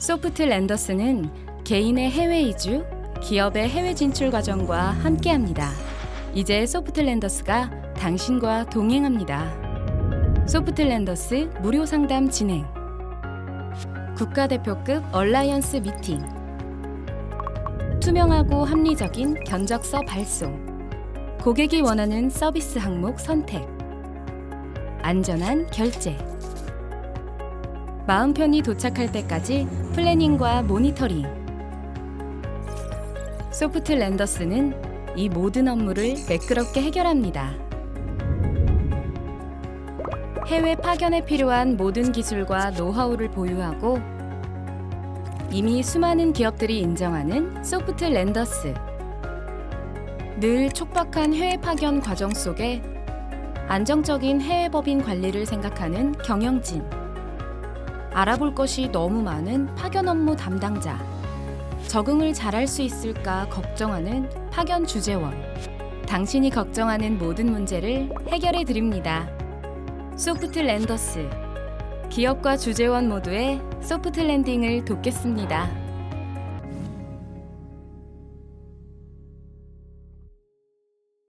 소프트 랜더스는 개인의 해외 이주, 기업의 해외 진출 과정과 함께합니다. 이제 소프트 랜더스가 당신과 동행합니다. 소프트 랜더스 무료 상담 진행. 국가대표급 얼라이언스 미팅. 투명하고 합리적인 견적서 발송. 고객이 원하는 서비스 항목 선택. 안전한 결제. 마음 편히 도착할 때까지 플래닝과 모니터링. 소프트 랜더스는 이 모든 업무를 매끄럽게 해결합니다. 해외 파견에 필요한 모든 기술과 노하우를 보유하고 이미 수많은 기업들이 인정하는 소프트 랜더스. 늘 촉박한 해외 파견 과정 속에 안정적인 해외 법인 관리를 생각하는 경영진. 알아볼 것이 너무 많은 파견 업무 담당자. 적응을 잘할 수 있을까 걱정하는 파견 주재원. 당신이 걱정하는 모든 문제를 해결해 드립니다. 소프트 랜더스. 기업과 주재원 모두의 소프트 랜딩을 돕겠습니다.